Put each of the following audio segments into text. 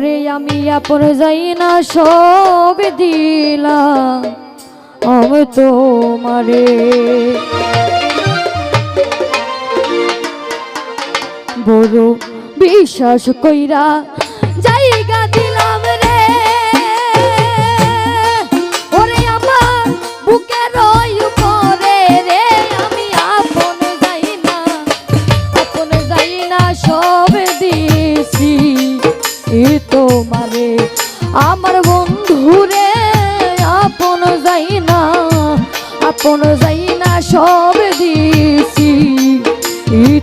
ওরে আমি আপন যাই না সব দিলাম। আমি তোমারে। বড় বিশ্বাস কইরা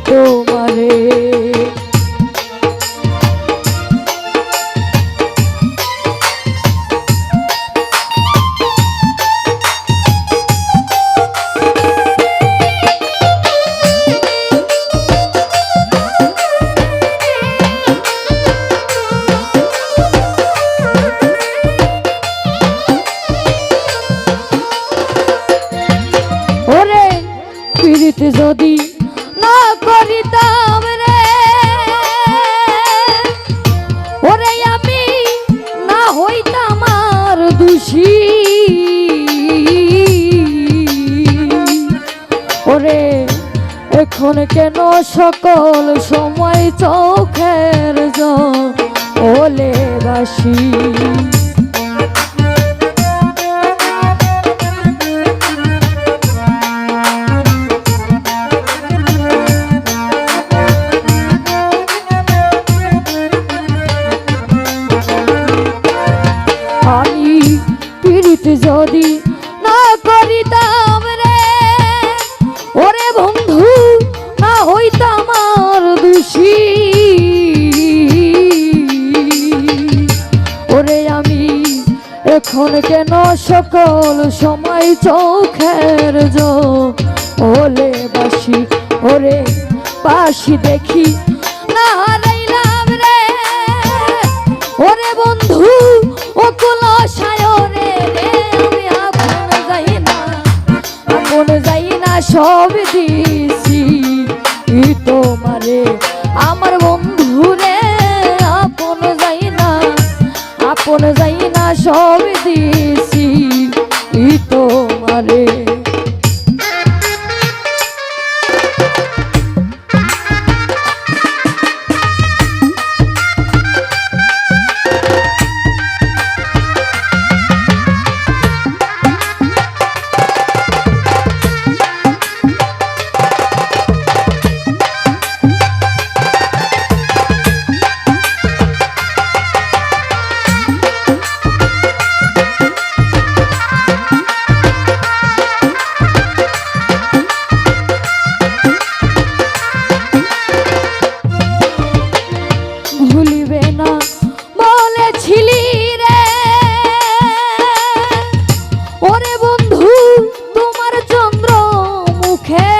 Oh. দোষী ওরে এখন কেন সকল সময় চোখের ওলে বাসি? এখন কেন সকল সময় চোখের জো ওলে বাসি, ওরে বাসি দেখি। না হারাইলাম রে। ওরে বন্ধু ও কুল রে, আমি আপন যাই না। আপন যাই না, সব দিছি। তোমারে, আমার বন্ধু রে, আপন যাই না। আপন যাই না, সব তোমারে বলেছিলি রে। ওরে বন্ধু, তোমার চন্দ্র মুখে।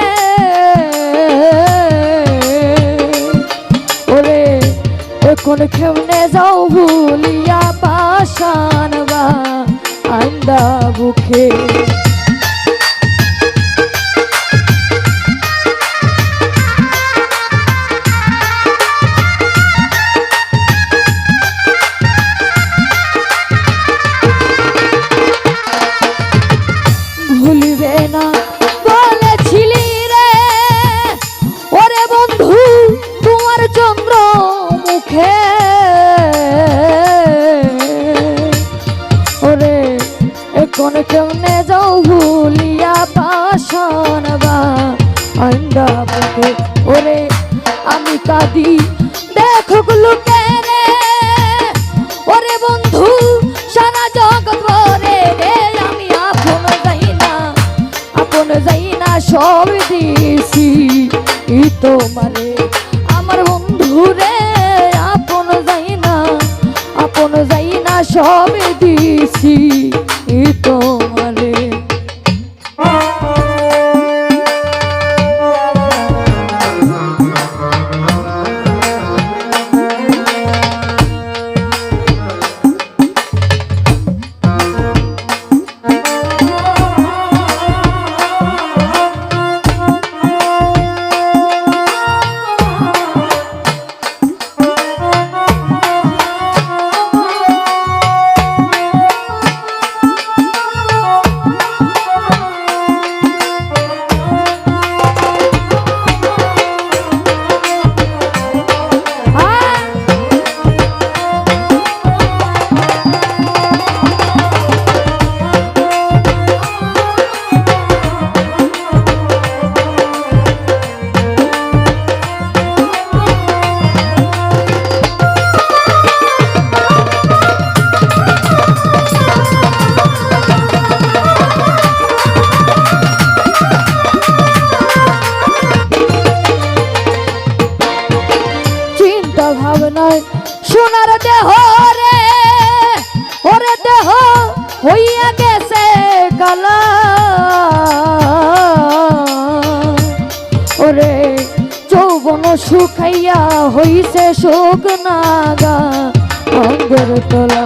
ওরে, এখন কেমনে যাও ভুলিয়া পাশান বা আন্দা বুকে। সব দিয়েছি। তোমারে। আমার বন্ধু রে আপন যাই না আপন যাই না সব হইয়া গেছে কালা। ওরে যৌবন শুকাইয়া হইছে শোক নাগা অঙ্গের তোলা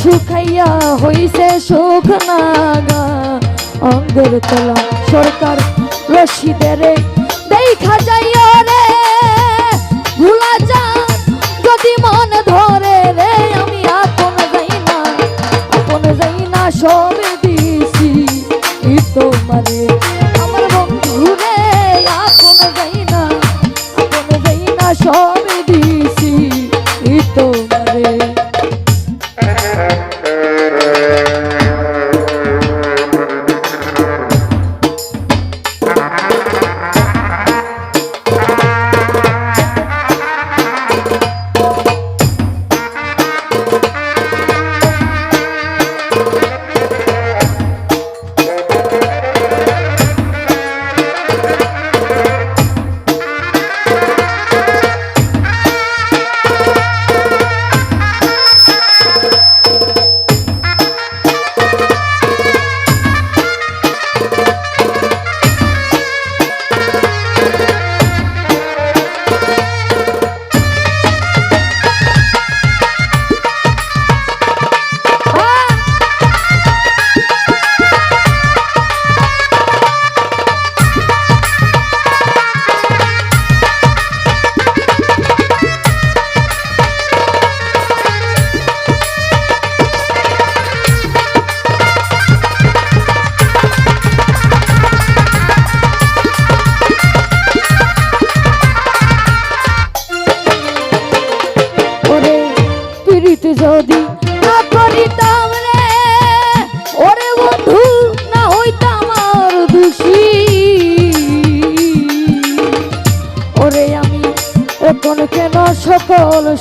শুকাইয়া হইছে সুখ নাগা অঙ্গের তোলা সরকার রশিদের দেখা যাইও রে, ভুলা যান, যদি মন ধরে রে, আমি আপন যাই না, আপন যাই না সব দিছি। তোমারে, আমার বন্ধু রে, আপন যাই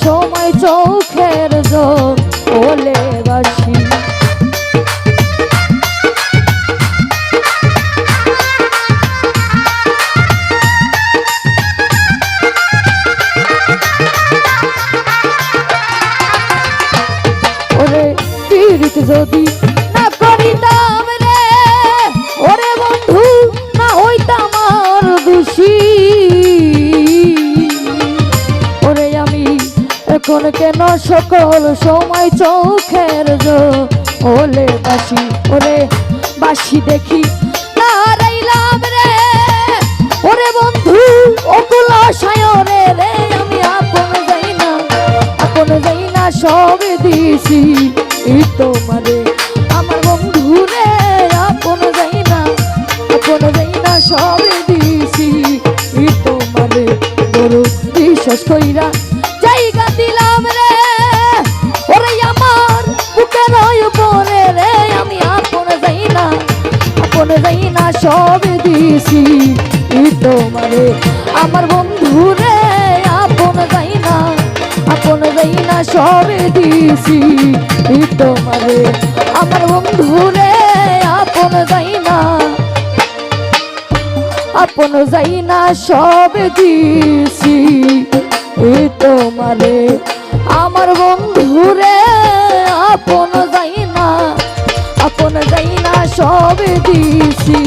সময় চোখের জোর ওলে বাসি। সকল সময় চোখের জো ওলে বাসি ওরে বাসি দেখি। না রাইলাম রে, ওরে বন্ধু, অকুল সায়রে রে, আমি আপন যাই না, আপন যাই না, সব দিছি। তোমারে, আমার বন্ধু রে, আপন যাই না, আপন যাই না, সব দিছি। তোমারে বিশ্বাস কইরা সব দিছি তোমারে আমার বন্ধু রে আপন যাই না, আপন যাই না সব দিছি তোমারে আমার বন্ধু রে আপন যাই না, আপন যাই না সব দিছি তোমারে আমার বন্ধু রে আপন যাই না, আপন যাই না সব দিছি